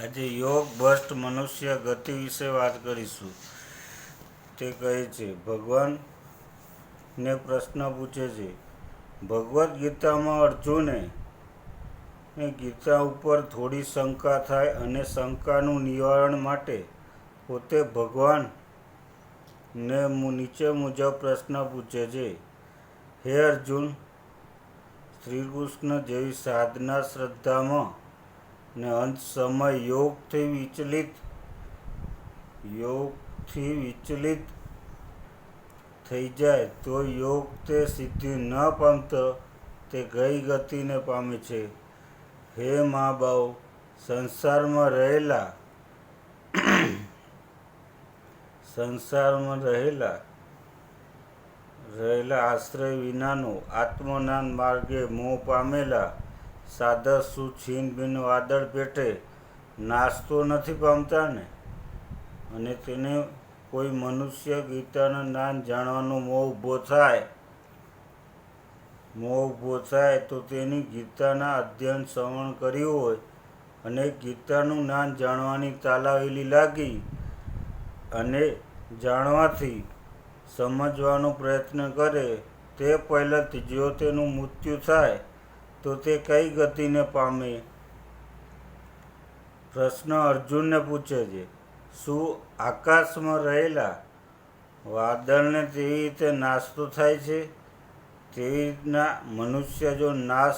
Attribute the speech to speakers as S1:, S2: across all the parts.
S1: આજે યોગ, ભ્રષ્ટ મનુષ્ય ગતિ વિશે વાત કરીશું. તે કહે છે ભગવાનને પ્રશ્ન પૂછે છે, ભગવદ્ ગીતામાં અર્જુને ગીતા ઉપર થોડી શંકા થાય અને શંકાનું નિવારણ માટે પોતે ભગવાન ને નીચે મુજબ પ્રશ્ન પૂછે છે, હે અર્જુન શ્રીકૃષ્ણ જેવી સાધના શ્રદ્ધામાં ને અંત સમય યોગથી વિચલિત યોગથી વિચલિત થઈ જાય તો યોગ તે સિદ્ધિ ન પામતો, તે ગઈ ગતિને પામે છે. હે મા બાપ સંસારમાં રહેલા સંસારમાં રહેલા રહેલા આશ્રય વિનાનો આત્મજ્ઞાન માર્ગે મોહ પામેલા સાધક શું છીન ભીન વાદળ પેટે નાસ્તો નથી પામતા ને? અને તેને કોઈ મનુષ્ય ગીતાના જ્ઞાન જાણવાનો મોહ ઊભો થાય? મોહ ઊભો થાય તો તેની ગીતાના અધ્યયન શ્રવણ કર્યું હોય અને ગીતાનું જ્ઞાન જાણવાની તાલાવેલી લાગી અને જાણવાથી સમજવાનો પ્રયત્ન કરે તે પહેલાંથી જો તેનું મૃત્યુ થાય. તો તે કઈ ગતિને પામે? પ્રશ્ન અર્જુનને પૂછે છે, શું આકાશમાં રહેલા વાદળને તેવી રીતે નાશ તો થાય છે? તેવી રીતના મનુષ્ય જો નાશ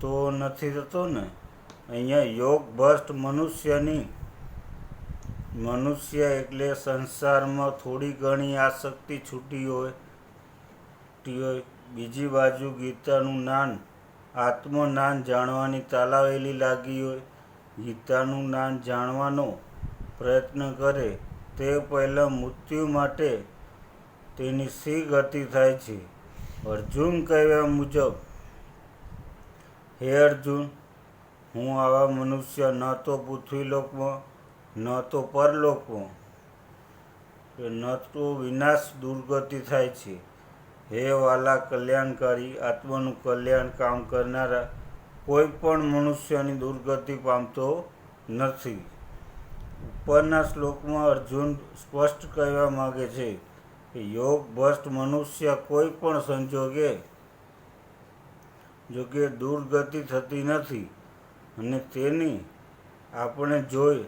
S1: તો નથી થતો ને? અહીંયા યોગ ભ્રષ્ટ મનુષ્યની, મનુષ્ય એટલે સંસારમાં થોડી ઘણી આસક્તિ છૂટી હોય હોય. બીજી બાજુ ગીતાનું જ્ઞાન આત્મજ્ઞાન જાણવાની તાલાવેલી લાગી હોય, ગીતાનું જ્ઞાન જાણવાનો પ્રયત્ન કરે, તે પહેલાં મૃત્યુ માટે તેની સી ગતિ થાય છે? અર્જુન કહેવા મુજબ, હે અર્જુન, હું આવા મનુષ્ય ન તો પૃથ્વીલોકમાં, ન તો પરલોકમાં, ન તો વિનાશ દુર્ગતિ થાય છે. હે વાલા કલ્યાણકારી, આત્માનું કલ્યાણ કામ કરનારા કોઈ પણ મનુષ્યની દુર્ગતિ પામતો નથી. ઉપરના શ્લોકમાં અર્જુન સ્પષ્ટ કહેવા માગે છે કે યોગ ભ્રષ્ટ મનુષ્ય કોઈ પણ સંજોગે જો કે દુર્ગતિ થતી નથી અને તેની આપણે જોઈ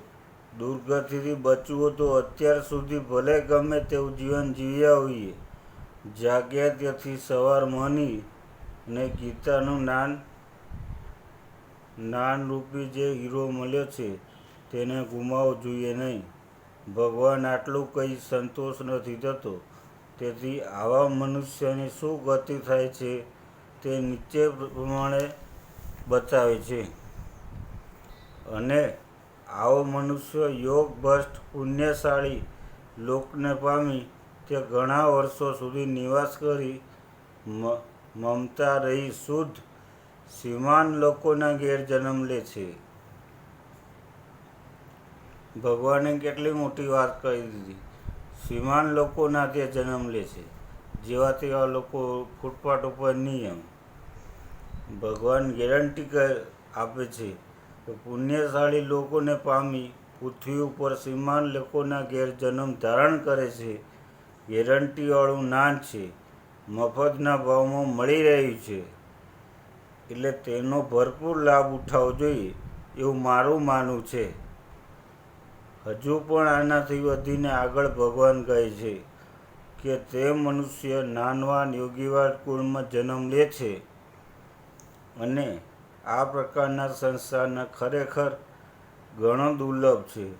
S1: દુર્ગતિથી બચવું તો અત્યાર સુધી ભલે ગમે તેવું જીવન જીવ્યા હોઈએ. જાગ્યા ત્યાંથી સવાર મની ને ગીતાનું નાન નાન રૂપી જે હીરો મળ્યો છે, તેને ગુમાવવો જોઈએ નહીં. ભગવાન આટલું કંઈ સંતોષ નથી થતો. તેથી આવા મનુષ્યની શું ગતિ થાય છે તે નીચે પ્રમાણે બતાવે છે. અને આવો મનુષ્ય યોગ ભ્રષ્ટ પુણ્યશાળી લોકને પામી તે ઘણા વર્ષો સુધી નિવાસ કરી મમતા રહી શુદ્ધ, શ્રીમાન લોકોના ગેરજન્મ લે છે. ભગવાને કેટલી મોટી વાત કહી દીધી. શ્રીમાન લોકોના તે જન્મ લે છે. જેવા તેવા લોકો ફૂટપાથ ઉપર નિયમ ભગવાન ગેરંટી આપે છે. કે પુણ્યશાળી લોકોને પામી પૃથ્વી ઉપર શ્રીમાન લોકોના ગેરજન્મ ધારણ કરે છે. ગેરંટીવાળું નાન છે. મફતના ભાવમાં મળી રહ્યું છે. એટલે તેનો ભરપૂર લાભ ઉઠાવવો જોઈએ એવું મારું માનવું છે. હજુ પણ આનાથી વધીને આગળ ભગવાન કહે છે કે તે મનુષ્ય નાનવાન યોગીવાદ કુળમાં જન્મ લે છે અને આ પ્રકારના સંસારના ખરેખર ઘણો દુર્લભ છે.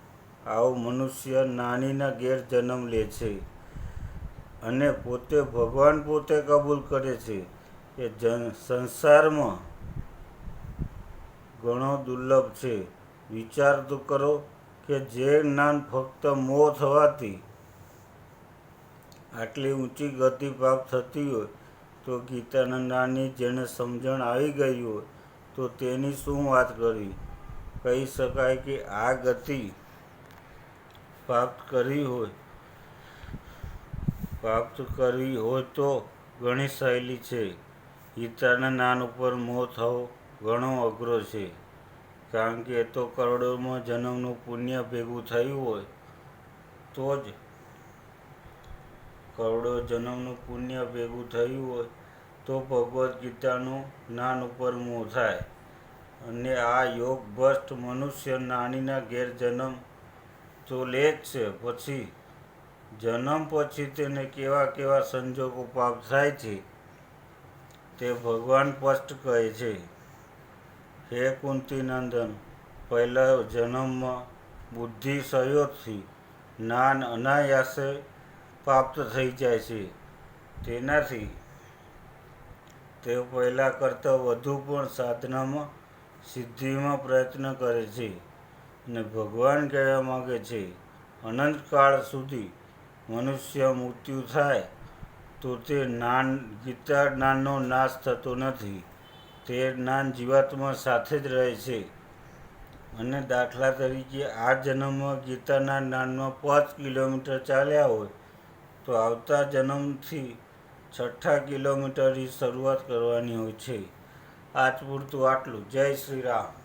S1: આવો મનુષ્ય નાનીના ઘેર જન્મ લે છે. અને પોતે ભગવાન પોતે કબૂલ કરે છે કે જન સંસારમાં ઘણો દુર્લભ છે. વિચાર તો કરો કે જે જ્ઞાન ફક્ત મોહ થવાથી આટલી ઊંચી ગતિ પ્રાપ્ત થતી હોય, તો ગીતાના જ્ઞાનની જેને સમજણ આવી ગઈ હોય, તો તેની શું વાત કરવી કહી શકાય કે આ ગતિ પ્રાપ્ત કરી હોય પ્રાપ્ત કરવી હોય તો ઘણી સહેલી છે. ગીતાના જ્ઞાન ઉપર મોહ થવો ઘણો અઘરો છે. કારણ કે એ તો કરોડોમાં જન્મનું પુણ્ય ભેગું થયું હોય, તો જ કરોડો જન્મનું પુણ્ય ભેગું થયું હોય, તો ભગવદ્ ગીતાનું જ્ઞાન ઉપર મોહ થાય. અને આ યોગ ભ્રષ્ટ મનુષ્ય નાનીના ગેરજન્મ તો લે જ છે. પછી જન્મ પછી તેને કેવા કેવા સંજોગો પાપ થાય છે તે ભગવાન સ્પષ્ટ કહે છે, હે કુંતીનંદન, પહેલા જન્મમાં બુદ્ધિ સહયોગથી જ્ઞાન અનાયાસે પ્રાપ્ત થઈ જાય છે. તેનાથી તે પહેલાં કરતાં વધુ પણ સાધનામાં સિદ્ધિમાં પ્રયત્ન કરે છે અને ભગવાન કહેવા માગે છે, અનંતકાળ સુધી મનુષ્ય મૃત્યુ થાય, તો તે જ્ઞાન ગીતા જ્ઞાનનો નાશ થતો નથી. તે જ્ઞાન જીવાત્મા સાથે જ રહે છે. અને દાખલા તરીકે આ જન્મમાં ગીતાના જ્ઞાનમાં પાંચ કિલોમીટર ચાલ્યા હોય, તો આવતા જન્મથી છઠ્ઠા કિલોમીટરની શરૂઆત કરવાની હોય છે. આજ પૂરતું આટલું. જય શ્રી રામ.